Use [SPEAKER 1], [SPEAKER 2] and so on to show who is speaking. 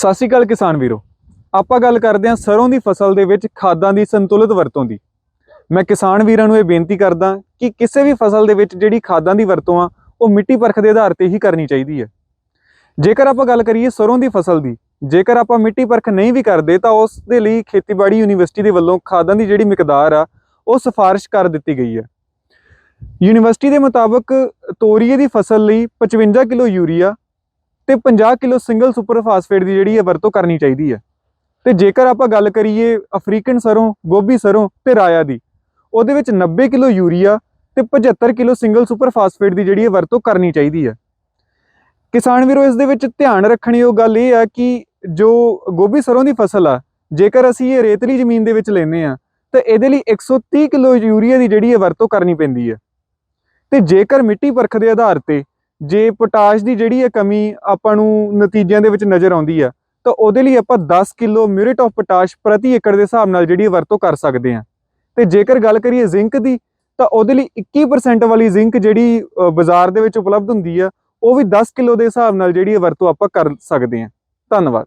[SPEAKER 1] ਸਤਿ ਸ਼੍ਰੀ ਅਕਾਲ ਕਿਸਾਨ ਵੀਰੋ। ਆਪਾਂ ਗੱਲ ਕਰਦੇ ਹਾਂ ਸਰੋਂ ਦੀ ਫਸਲ ਦੇ ਵਿੱਚ ਖਾਦਾਂ ਦੀ ਸੰਤੁਲਿਤ ਵਰਤੋਂ ਦੀ। ਮੈਂ ਕਿਸਾਨ ਵੀਰਾਂ ਨੂੰ ਇਹ ਬੇਨਤੀ ਕਰਦਾ ਕਿ ਕਿਸੇ ਵੀ ਫਸਲ ਦੇ ਵਿੱਚ ਜਿਹੜੀ ਖਾਦਾਂ ਦੀ ਵਰਤੋਂ ਆ, ਉਹ ਮਿੱਟੀ ਪਰਖ ਦੇ ਆਧਾਰ ਤੇ ਹੀ ਕਰਨੀ ਚਾਹੀਦੀ ਹੈ। ਜੇਕਰ ਆਪਾਂ ਗੱਲ ਕਰੀਏ ਸਰੋਂ ਦੀ ਫਸਲ ਦੀ, ਜੇਕਰ ਆਪਾਂ ਮਿੱਟੀ ਪਰਖ ਨਹੀਂ ਵੀ ਕਰਦੇ ਤਾਂ ਉਸ ਦੇ ਲਈ ਖੇਤੀਬਾੜੀ ਯੂਨੀਵਰਸਿਟੀ ਦੇ ਵੱਲੋਂ ਖਾਦਾਂ ਦੀ ਜਿਹੜੀ ਮਿਕਦਾਰ ਆ, ਉਹ ਸਿਫਾਰਿਸ਼ ਕਰ ਦਿੱਤੀ ਗਈ ਹੈ। ਯੂਨੀਵਰਸਿਟੀ ਦੇ ਮੁਤਾਬਕ ਤੋਰੀਏ ਦੀ ਫਸਲ ਲਈ 55 ਕਿਲੋ ਯੂਰੀਆ ਤੇ 50 ਕਿਲੋ ਸਿੰਗਲ ਸੁਪਰ ਫਾਸਫੇਟ ਦੀ ਜਿਹੜੀ ਹੈ ਵਰਤੋਂ ਕਰਨੀ ਚਾਹੀਦੀ ਹੈ। ਤੇ ਜੇਕਰ ਆਪਾਂ ਗੱਲ ਕਰੀਏ ਅਫਰੀਕਨ ਸਰੋਂ, ਗੋਭੀ ਸਰੋਂ ਤੇ ਰਾਇਆ ਦੀ, ਉਹਦੇ ਵਿੱਚ 90 ਕਿਲੋ ਯੂਰੀਆ ਤੇ 75 ਕਿਲੋ ਸਿੰਗਲ ਸੁਪਰ ਫਾਸਫੇਟ ਦੀ ਜਿਹੜੀ ਹੈ ਵਰਤੋਂ ਕਰਨੀ ਚਾਹੀਦੀ ਹੈ। ਕਿਸਾਨ ਵੀਰੋ, ਇਸ ਦੇ ਵਿੱਚ ਧਿਆਨ ਰੱਖਣੀ ਉਹ ਗੱਲ ਇਹ ਆ ਕਿ ਜੋ ਗੋਭੀ ਸਰੋਂ ਦੀ ਫਸਲ ਆ, ਜੇਕਰ ਅਸੀਂ ਇਹ ਰੇਤਲੀ ਜ਼ਮੀਨ ਦੇ ਵਿੱਚ ਲੈਨੇ ਆ ਤਾਂ ਇਹਦੇ ਲਈ 130 ਕਿਲੋ ਯੂਰੀਆ ਦੀ ਜਿਹੜੀ ਹੈ ਵਰਤੋਂ ਕਰਨੀ ਪੈਂਦੀ ਹੈ। ਤੇ ਜੇਕਰ ਮਿੱਟੀ ਪਰਖ ਦੇ ਆਧਾਰ ਤੇ ਜੇ ਪੋਟਾਸ਼ ਦੀ ਜਿਹੜੀ ਹੈ ਕਮੀ ਆਪਾਂ ਨੂੰ ਨਤੀਜਿਆਂ ਦੇ ਵਿੱਚ ਨਜ਼ਰ ਆਉਂਦੀ ਆ, ਤਾਂ ਉਹਦੇ ਲਈ ਆਪਾਂ 10 ਕਿਲੋ ਮਿਊਰੇਟ ਆਫ ਪੋਟਾਸ਼ ਪ੍ਰਤੀ ਏਕੜ ਦੇ ਹਿਸਾਬ ਨਾਲ ਜਿਹੜੀ ਵਰਤੋਂ ਕਰ ਸਕਦੇ ਹਾਂ। ਤੇ ਜੇਕਰ ਗੱਲ ਕਰੀਏ ਜ਼ਿੰਕ ਦੀ, ਤਾਂ ਉਹਦੇ ਲਈ 21% ਵਾਲੀ ਜ਼ਿੰਕ ਜਿਹੜੀ ਬਾਜ਼ਾਰ ਦੇ ਵਿੱਚ ਉਪਲਬਧ ਹੁੰਦੀ ਆ, ਉਹ ਵੀ 10 ਕਿਲੋ ਦੇ ਹਿਸਾਬ ਨਾਲ ਜਿਹੜੀ ਇਹ ਵਰਤੋਂ ਆਪਾਂ ਕਰ ਸਕਦੇ ਹਾਂ। ਧੰਨਵਾਦ।